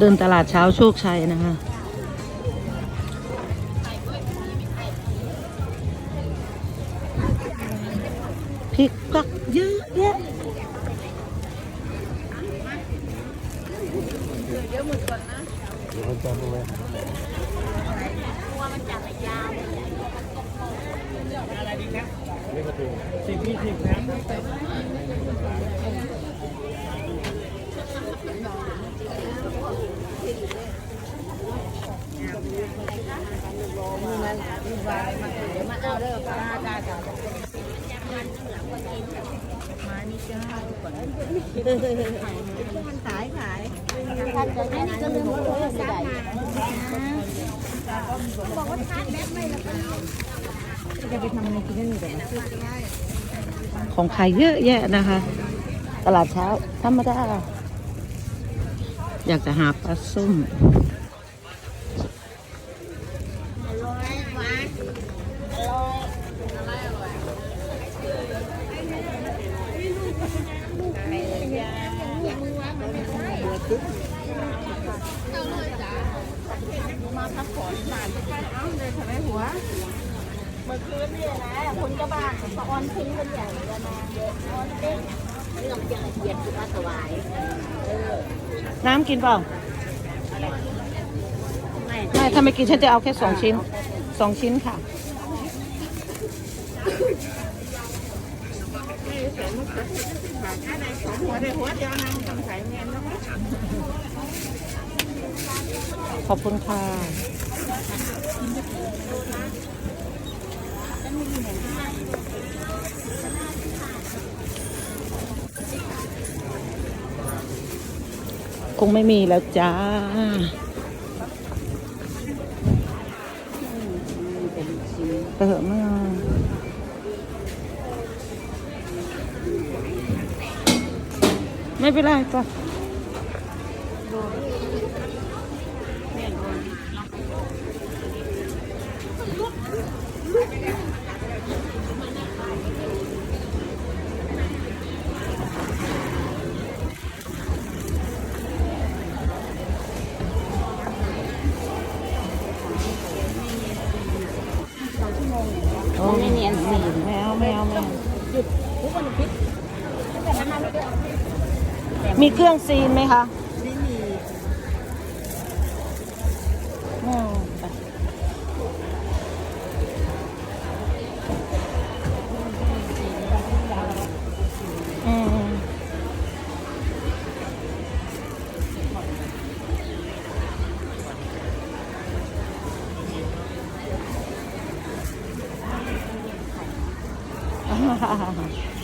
เดินตลาดเช้าโชคชัยนะคะ พริกปักเยอะแยะ ขายขายอันนี้ก็ลืมว่าตัวซับมาบอกว่าทานแบบไม่ละกันจะไปทำอะไรกินได้หนึ่แต่ของขายเยอะแยะนะคะ ตลาดเช้าธรรมดาอยากจะหาปลาส้ม ร้อยหวานร้อย มาพักผ่อนบ้านใกล้เอ้าเลยทำไมหัว เมื่อคืนนี่นะคุณก็บ้านปะออนทิ้งกันใหญ่เลยนะออนเต้นนี่ต้องจียงละเอียดคือว่าถวายน้ำกินเปล่า ไม่ ถ้าไม่กินฉันจะเอาแค่สองชิ้น สองชิ้นค่ะขอบคุณค่ะคงไม่มีแล้วจ้า ไปเถอะไม่เอาไม่เป็นไรป่ะ อ้ไม่เนียนสีไม่เอาไม่เอาไม่เอามีเครื่องซีนไหมคะ 哈哈哈